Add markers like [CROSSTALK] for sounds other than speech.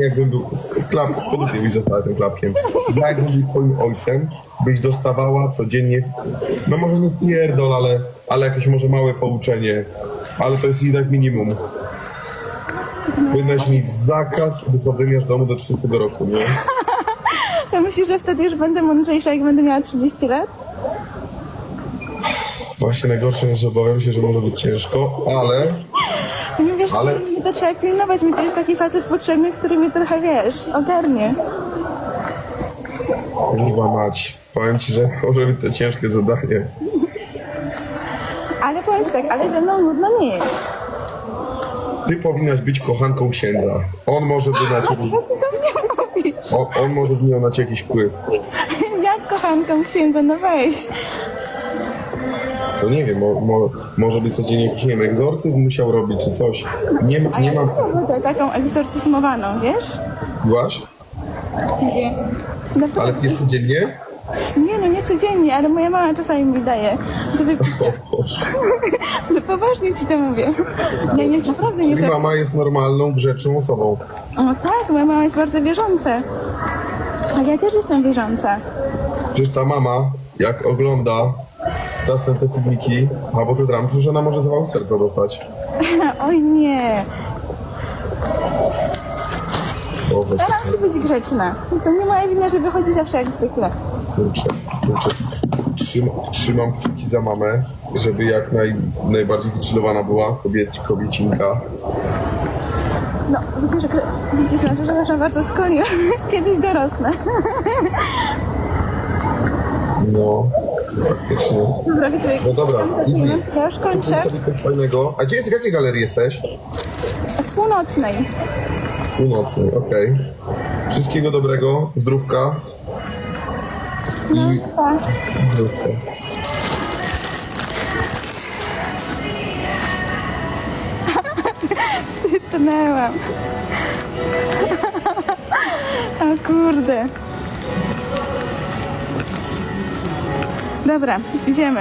jakbym był z klap, podobnie mi została tym klapkiem. Ja jakbym był twoim ojcem, byś dostawała codziennie, no może nie pierdol, ale, ale jakieś może małe pouczenie, ale to jest jednak minimum. Powinnaś mieć zakaz wychodzenia z domu do 30 roku, nie? [LAUGHS] Ja myślę, że wtedy już będę mądrzejsza, jak będę miała 30 lat. Właśnie najgorsze, że obawiam się, że może być ciężko, ale No wiesz, Ale- ale... to trzeba pilnować. Mi to jest taki facet potrzebny, który mnie trochę, wiesz, ogarnie. kurwa mać, powiem ci, że może być to ciężkie zadanie. Ale powiem ci tak, ale ze mną nudno nie jest. Ty powinnaś być kochanką księdza. On może by na [LAUGHS] ciebie, Co ty do mnie mówisz? on, on może by miał na ciebie jakiś wpływ. [LAUGHS] Jak kochanką księdza, no weź. To nie wiem, mo, mo, może by codziennie jakiś, nie wiem, egzorcyzm musiał robić czy coś. Nie, ma- nie mam... Taką egzorcyzmowaną, wiesz? Byłaś? Nie. Ale Naprawdę. pijesz codziennie? Nie, no nie codziennie, ale moja mama czasami mi daje do wypicia. [LAUGHS] O Boże. [LAUGHS] No poważnie ci to mówię. Ja nie, naprawdę nie Czyli mama jest normalną, grzeczną osobą. O tak, moja mama jest bardzo wierząca. A ja też jestem wierząca. Przecież ta mama, jak ogląda te filmiki, albo te dramy, przecież ona może zawał serca dostać. [LAUGHS] Oj nie. O, Staram się być grzeczna. To nie moja wina, że wychodzi zawsze jak zwykle. kurczę, kurczę. Trzym, trzymam kciuki za mamę, żeby jak naj, najbardziej wychillowana była kobiet, kobiecinka. No, widzisz, że, widzisz, no, że przepraszam bardzo skłoniłam. [LAUGHS] Kiedyś dorosnę. [LAUGHS] No. Dobra, widzę, No dobra, ja już kończę. coś fajnego. A gdzie jest, w jakiej galerii jesteś? W północnej. Północnej, okej. Wszystkiego dobrego, zdrówka. No, I tak. zdrówka. Sypnęłam. O kurde. Dobra, idziemy.